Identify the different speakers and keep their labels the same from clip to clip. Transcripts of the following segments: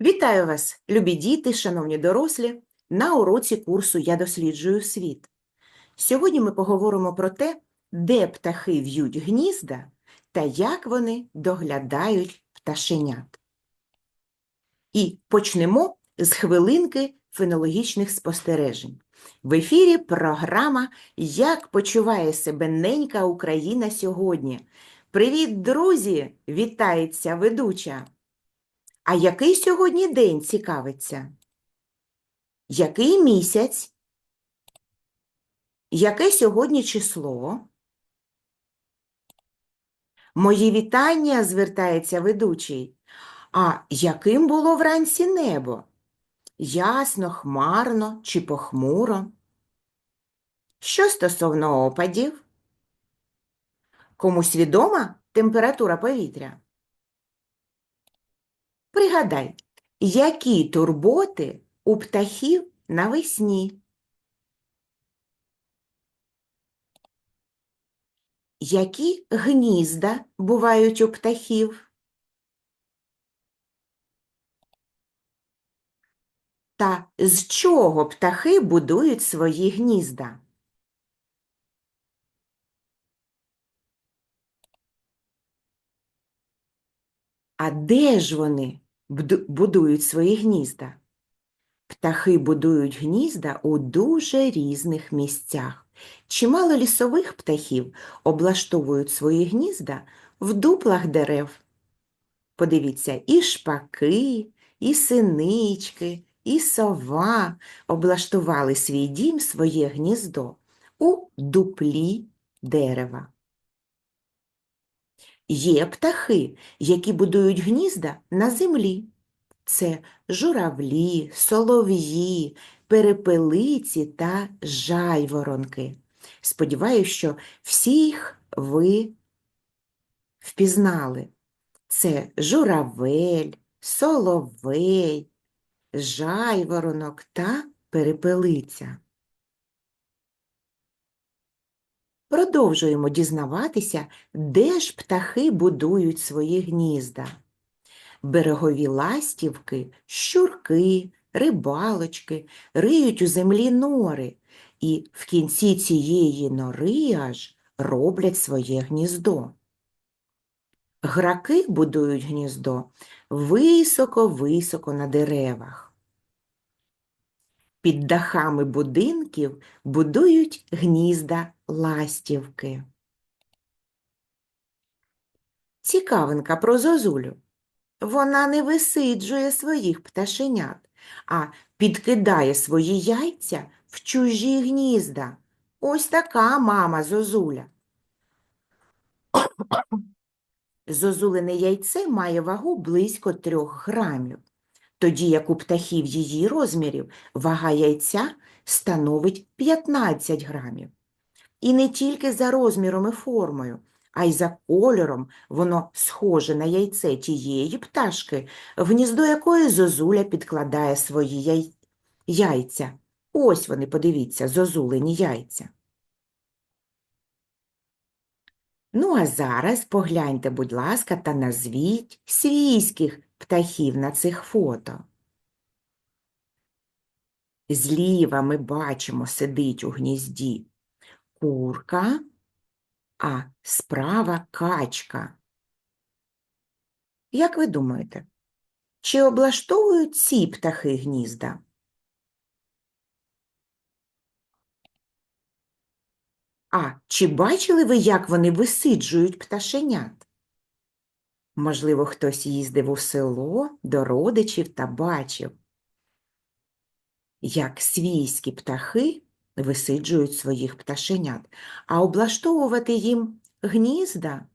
Speaker 1: Вітаю вас, любі діти, шановні дорослі, на уроці курсу Я досліджую світ. Сьогодні ми поговоримо про те, де птахи в'ють гнізда та як вони доглядають пташенят. І почнемо з хвилинки фенологічних спостережень. В ефірі програма Як почуває себе ненька Україна сьогодні. Привіт, друзі! Вітається ведуча! А який сьогодні день цікавиться? Який місяць? Яке сьогодні число? Мої вітання, звертається ведучий. А яким було вранці небо? Ясно, хмарно чи похмуро? Що стосовно опадів? Комусь відома температура повітря? Пригадай, які турботи у птахів навесні? Які гнізда бувають у птахів? Та з чого птахи будують свої гнізда? А де ж вони будують свої гнізда? Птахи будують гнізда у дуже різних місцях. Чимало лісових птахів облаштовують свої гнізда в дуплах дерев. Подивіться, і шпаки, і синички, і сова облаштували свій дім, своє гніздо у дуплі дерева. Є птахи, які будують гнізда на землі. Це журавлі, солов'ї, перепелиці та жайворонки. Сподіваюсь, що всіх ви впізнали. Це журавель, соловей, жайворонок та перепелиця. Продовжуємо дізнаватися, де ж птахи будують свої гнізда. Берегові ластівки, щурки, рибалочки риють у землі нори і в кінці цієї нори аж роблять своє гніздо. Граки будують гніздо високо-високо на деревах. Під дахами будинків будують гнізда ластівки. Цікавинка про зозулю. Вона не висиджує своїх пташенят, а підкидає свої яйця в чужі гнізда. Ось така мама зозуля. Зозулине яйце має вагу близько трьох грамів, тоді як у птахів її розмірів вага яйця становить 15 грамів. І не тільки за розміром і формою, а й за кольором воно схоже на яйце тієї пташки, в гніздо якої зозуля підкладає свої яй... яйця. Ось вони, подивіться, зозулені яйця. Ну, а зараз погляньте, будь ласка, та назвіть свійських птахів на цих фото. Зліва ми бачимо, сидить у гнізді курка, а справа качка. Як ви думаєте, чи облаштовують ці птахи гнізда? А чи бачили ви, як вони висиджують пташенят? Можливо, хтось їздив у село до родичів та бачив, як свійські птахи висиджують своїх пташенят, а облаштовувати їм гнізда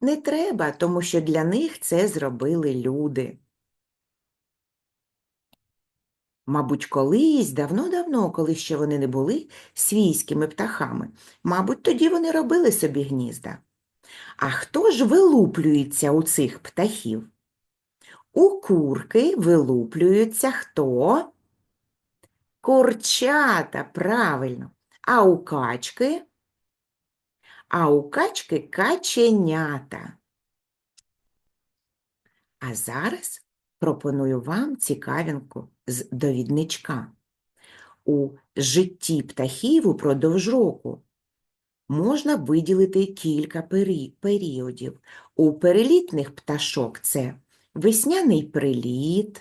Speaker 1: не треба, тому що для них це зробили люди. Мабуть, колись, давно-давно, коли ще вони не були свійськими птахами, мабуть, тоді вони робили собі гнізда. А хто ж вилуплюється у цих птахів? У курки вилуплюються хто? Курчата, правильно. А у качки? А у качки каченята. А зараз пропоную вам цікавинку з довідничка. У житті птахів упродовж року можна виділити кілька пері- періодів. У перелітних пташок це весняний приліт,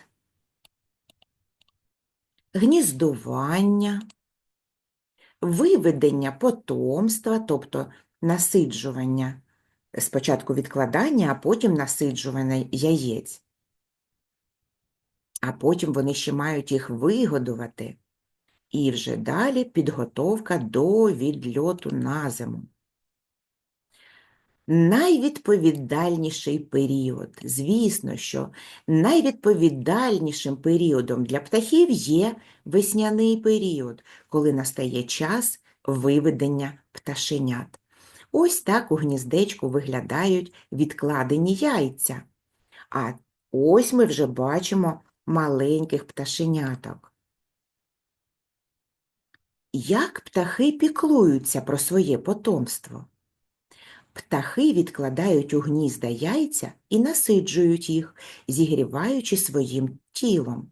Speaker 1: гніздування, виведення потомства, тобто насиджування, спочатку відкладання, а потім насиджування яєць. А потім вони ще мають їх вигодувати. І вже далі підготовка до відльоту на зиму. Найвідповідальніший період. Звісно, що найвідповідальнішим періодом для птахів є весняний період, коли настає час виведення пташенят. Ось так у гніздечку виглядають відкладені яйця. А ось ми вже бачимо маленьких пташеняток. Як птахи піклуються про своє потомство? Птахи відкладають у гнізда яйця і насиджують їх, зігріваючи своїм тілом.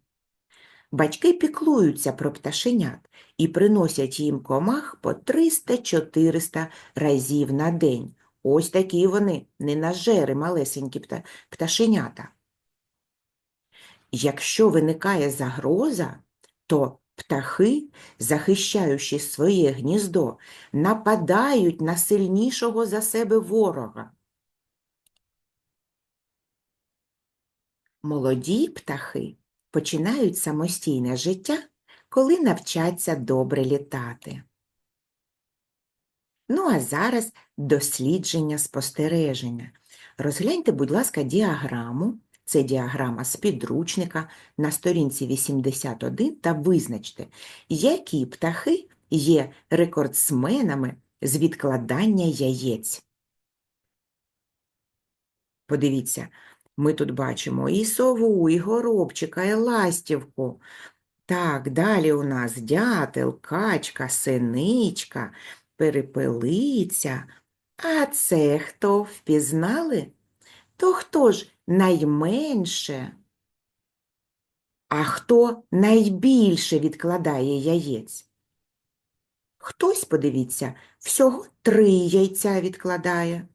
Speaker 1: Батьки піклуються про пташенят і приносять їм комах по 300-400 разів на день. Ось такі вони, ненажери малесенькі пташенята. Якщо виникає загроза, то птахи, захищаючи своє гніздо, нападають на сильнішого за себе ворога. Молоді птахи починають самостійне життя, коли навчаться добре літати. Ну а зараз дослідження спостереження. Розгляньте, будь ласка, діаграму. Це діаграма з підручника на сторінці 81 та визначте, які птахи є рекордсменами з відкладання яєць. Подивіться, ми тут бачимо і сову, і горобчика, і ластівку. Так, далі у нас дятел, качка, синичка, перепелиця. А це хто впізнали? То хто ж найменше? А хто найбільше відкладає яєць? Хтось, подивіться, всього три яйця відкладає,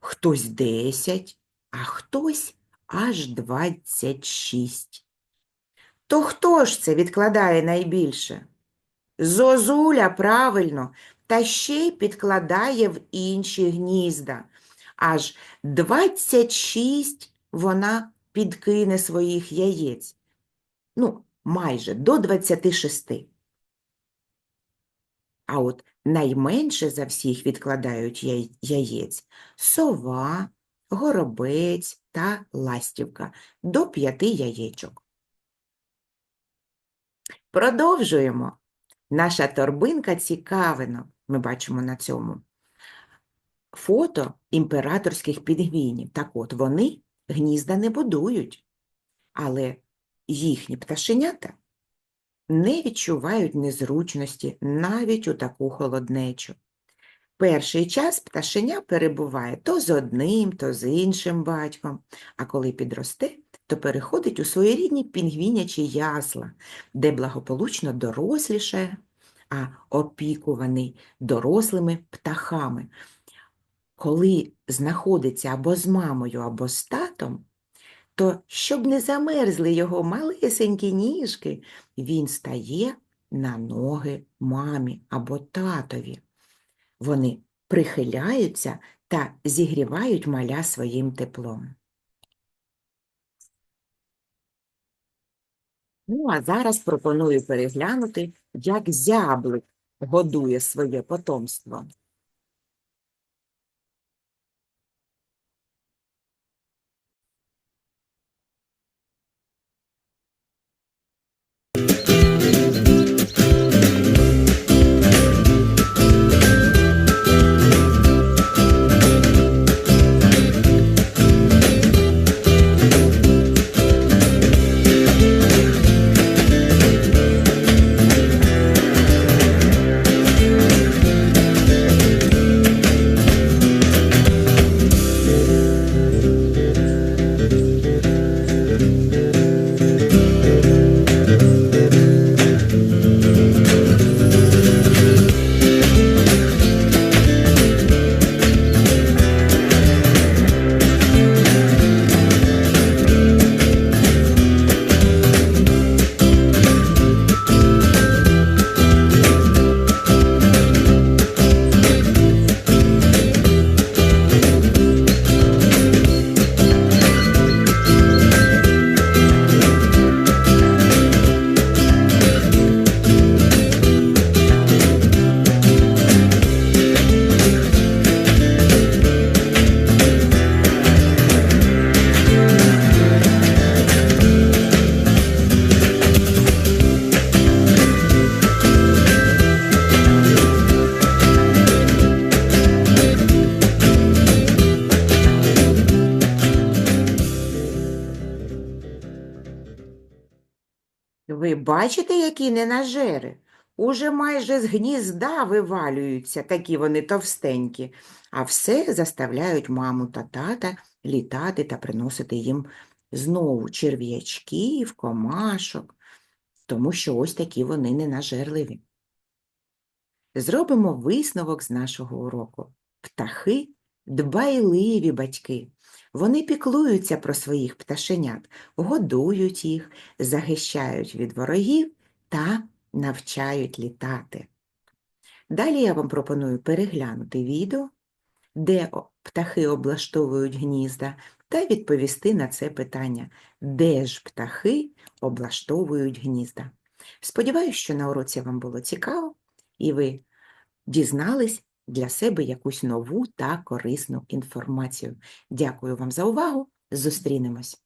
Speaker 1: хтось десять, а хтось аж двадцять шість. То хто ж це відкладає найбільше? Зозуля, правильно, та ще й підкладає в інші гнізда. Аж 26 вона підкине своїх яєць. Ну, майже до 26. А от найменше за всіх відкладають яєць сова, горобець та ластівка до п'яти яєчок. Продовжуємо. Наша торбинка цікавинок. Ми бачимо на цьому фото імператорських пінгвінів. Так от, вони гнізда не будують, але їхні пташенята не відчувають незручності навіть у таку холоднечу. Перший час пташеня перебуває то з одним, то з іншим батьком, а коли підросте, то переходить у своєрідні пінгвінячі ясла, де благополучно дорослішає, а опікуваний дорослими птахами. Коли знаходиться або з мамою, або з татом, то щоб не замерзли його малесенькі ніжки, він стає на ноги мамі або татові. Вони прихиляються та зігрівають маля своїм теплом. Ну, а зараз пропоную переглянути, як зяблик годує своє потомство. Thank you. Ви бачите, які ненажери? Уже майже з гнізда вивалюються, такі вони товстенькі, а все заставляють маму та тата літати та приносити їм знову черв'ячків, комашок, тому що ось такі вони ненажерливі. Зробимо висновок з нашого уроку. Птахи – дбайливі батьки. Вони піклуються про своїх пташенят, годують їх, захищають від ворогів та навчають літати. Далі я вам пропоную переглянути відео, де птахи облаштовують гнізда, та відповісти на це питання, де ж птахи облаштовують гнізда. Сподіваюсь, що на уроці вам було цікаво, і ви дізнались для себе якусь нову та корисну інформацію. Дякую вам за увагу. Зустрінемось!